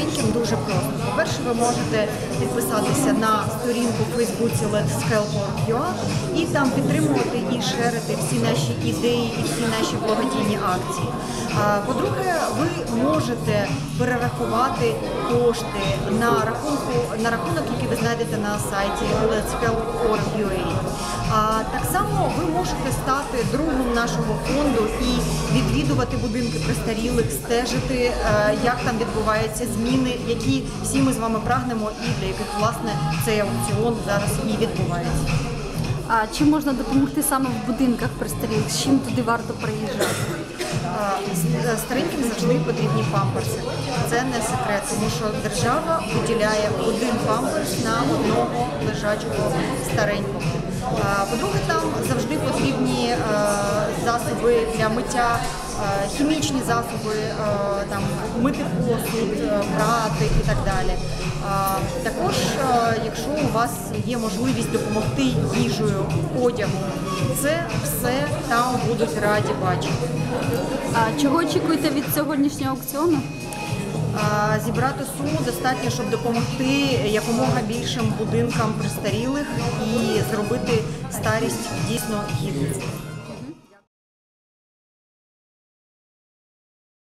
новеньким дуже просто. По-перше, ви можете підписатися на сторінку в Фейсбуці Let's і там підтримувати і шерити всі наші ідеї і всі наші благодійні акції. По-друге, ви можете перерахувати кошти на рахунку на рахунок, який ви знайдете на сайті Let's можете стати другом нашого фонду і відвідувати будинки престарілих, стежити, е, як там відбуваються зміни, які всі ми з вами прагнемо, і для яких власне цей аукціон зараз і відбувається. А чи можна допомогти саме в будинках престарілих? З чим туди варто приїжджати? С- е, Стареньким завжди потрібні памперси. Це не секрет, тому що держава виділяє один памперс на одного лежачого старенького. По-друге, там завжди е, засоби для миття, е, хімічні засоби, е, там мити посуд, е, прати і так далі. Також, е, якщо у вас є можливість допомогти їжею, одягом, це все там будуть раді бачити. А чого очікуєте від сьогоднішнього аукціону? Зібрати суму достатньо, щоб допомогти якомога більшим будинкам престарілих і зробити старість дійсно гідною.